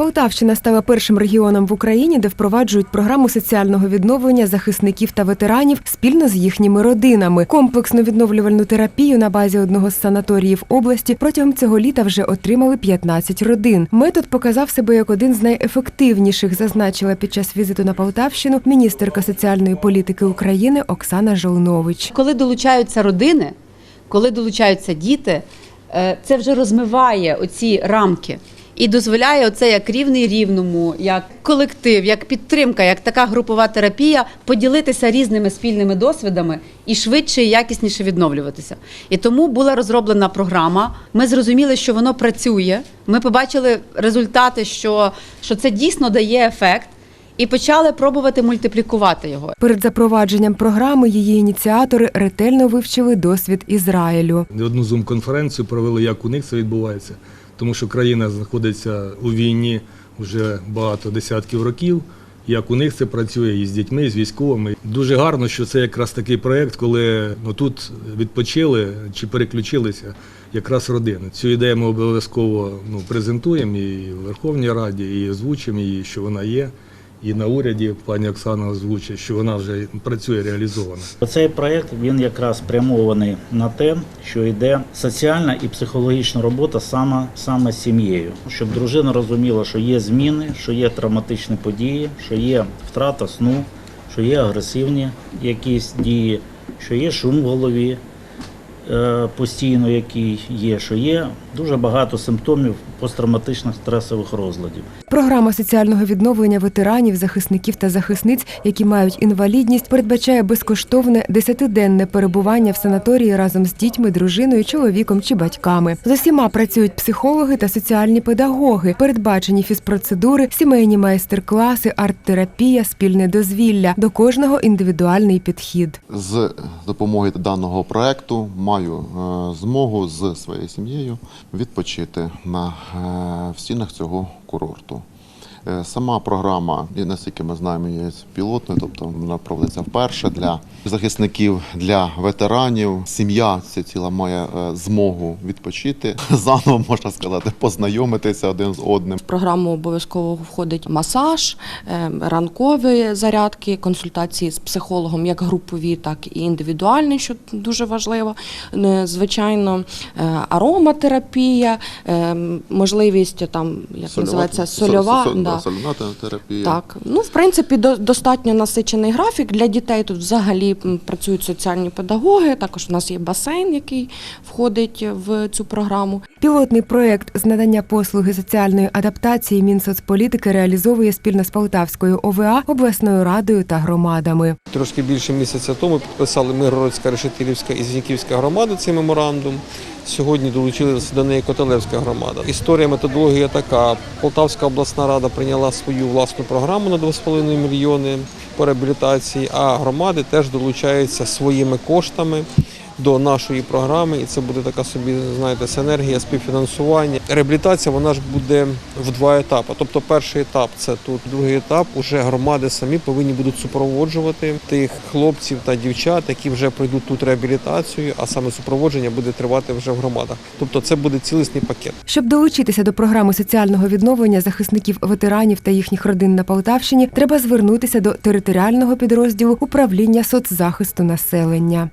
Полтавщина стала першим регіоном в Україні, де впроваджують програму соціального відновлення захисників та ветеранів спільно з їхніми родинами. Комплексну відновлювальну терапію на базі одного з санаторіїв області протягом цього літа вже отримали 15 родин. Метод показав себе як один з найефективніших, зазначила під час візиту на Полтавщину міністерка соціальної політики України Оксана Жолнович. Коли долучаються родини, коли долучаються діти, е, це вже розмиває оці рамки і дозволяє оце як рівний рівному, як колектив, як підтримка, як така групова терапія поділитися різними спільними досвідами і швидше і якісніше відновлюватися. І тому була розроблена програма. Ми зрозуміли, що воно працює. Ми побачили результати, що, що це дійсно дає ефект, і почали пробувати мультиплікувати його. Перед запровадженням програми її ініціатори ретельно вивчили досвід Ізраїлю. Одну зум-конференцію провели, як у них це відбувається, тому що країна знаходиться у війні вже багато десятків років. Як у них це працює і з дітьми, і з військовими. Дуже гарно, що це якраз такий проєкт, коли ну, тут відпочили чи переключилися якраз родини. Цю ідею ми обов'язково ну, презентуємо і в Верховній Раді, і озвучимо її, що вона є. І на уряді пані Оксана озвучить, що вона вже працює реалізована. Цей проєкт він якраз спрямований на те, що йде соціальна і психологічна робота саме, саме з сім'єю, щоб дружина розуміла, що є зміни, що є травматичні події, що є втрата сну, що є агресивні якісь дії, що є шум в голові е, постійно, який є, що є дуже багато симптомів посттравматичних стресових розладів. Програма соціального відновлення ветеранів, захисників та захисниць, які мають інвалідність, передбачає безкоштовне десятиденне перебування в санаторії разом з дітьми, дружиною, чоловіком чи батьками. З усіма працюють психологи та соціальні педагоги, передбачені фізпроцедури, сімейні майстер-класи, арт-терапія, спільне дозвілля. До кожного індивідуальний підхід. З допомогою даного проекту маю е, змогу з своєю сім'єю відпочити на е, в стінах цього курорту. Е, Сама програма, наскільки ми знаємо, є пілотною, тобто вона проводиться вперше для захисників, для ветеранів. Сім'я ця ціла має е, змогу відпочити, заново можна сказати, познайомитися один з одним. В програму обов'язково входить масаж, е, ранкові зарядки, консультації з психологом, як групові, так і індивідуальні, що дуже важливо. Звичайно, ароматерапія, можливість там як називається сольова. Соль- соль- да. Да, сольна терапія. Так, ну в принципі, до- достатньо насичений графік для дітей. Тут взагалі працюють соціальні педагоги. Також у нас є басейн, який входить в цю програму. Пілотний проєкт з надання послуги соціальної адаптації Мінсоцполітики реалізовує спільно з Полтавською ОВА, обласною радою та громадами. Трошки більше місяця тому підписали Миргородська, Решетилівська і Зіньківська громади цей меморандум. Сьогодні долучилася до неї Котелевська громада. Історія методологія така: Полтавська обласна рада прийняла свою власну програму на 2,5 мільйони по реабілітації, а громади теж долучаються своїми коштами. До нашої програми, і це буде така собі, знаєте, синергія співфінансування. Реабілітація вона ж буде в два етапи. Тобто, перший етап це тут, другий етап уже громади самі повинні будуть супроводжувати тих хлопців та дівчат, які вже пройдуть тут реабілітацію, а саме супроводження буде тривати вже в громадах. Тобто, це буде цілісний пакет. Щоб долучитися до програми соціального відновлення захисників ветеранів та їхніх родин на Полтавщині, треба звернутися до територіального підрозділу управління соцзахисту населення.